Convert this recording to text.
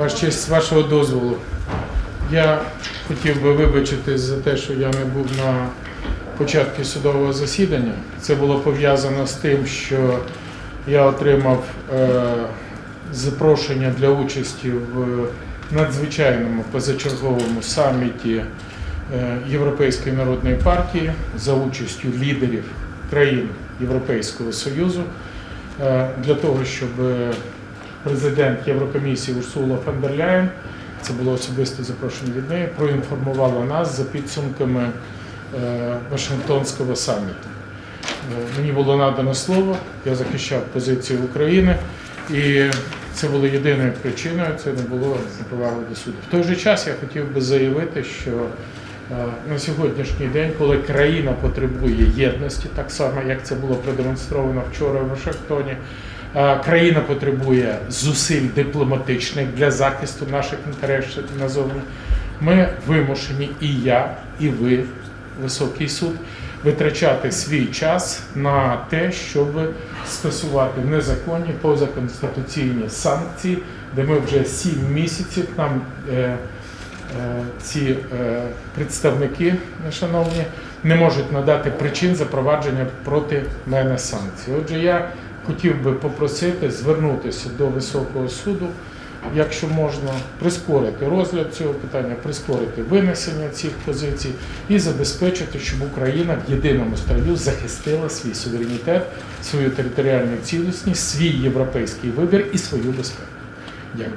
Ваш честь, з вашого дозволу. Я хотів би вибачитись за те, що я не був на початку судового засідання. Це було пов'язано з тим, що я отримав е, запрошення для участі в надзвичайному позачерговому саміті е, Європейської народної партії за участю лідерів країн Європейського Союзу е, для того, щоб президент Єврокомісії Урсула фон дер Ляєн, це було особисте запрошення від неї, проінформувала нас за підсумками е, Вашингтонського саміту. Е, Мені було надано слово, я захищав позицію України, і це було єдиною причиною, це не було неповаги до суду. В той же час я хотів би заявити, що на сьогоднішній день, коли країна потребує єдності, так само як це було продемонстровано вчора в Вашингтоні, е, країна потребує зусиль дипломатичних для захисту наших інтересів назовні. Ми вимушені, і я, і ви, високий суд, витрачати свій час на те, щоб скасувати незаконні позаконституційні санкції, де ми вже сім місяців нам е, е, ці е, представники, шановні, не можуть надати причин запровадження проти мене санкцій. Отже, я хотів би попросити звернутися до високого суду, якщо можна, прискорити розгляд цього питання, прискорити винесення цих позицій і забезпечити, щоб Україна в єдиному строю захистила свій суверенітет, свою територіальну цілісність, свій європейський вибір і свою безпеку. Дякую.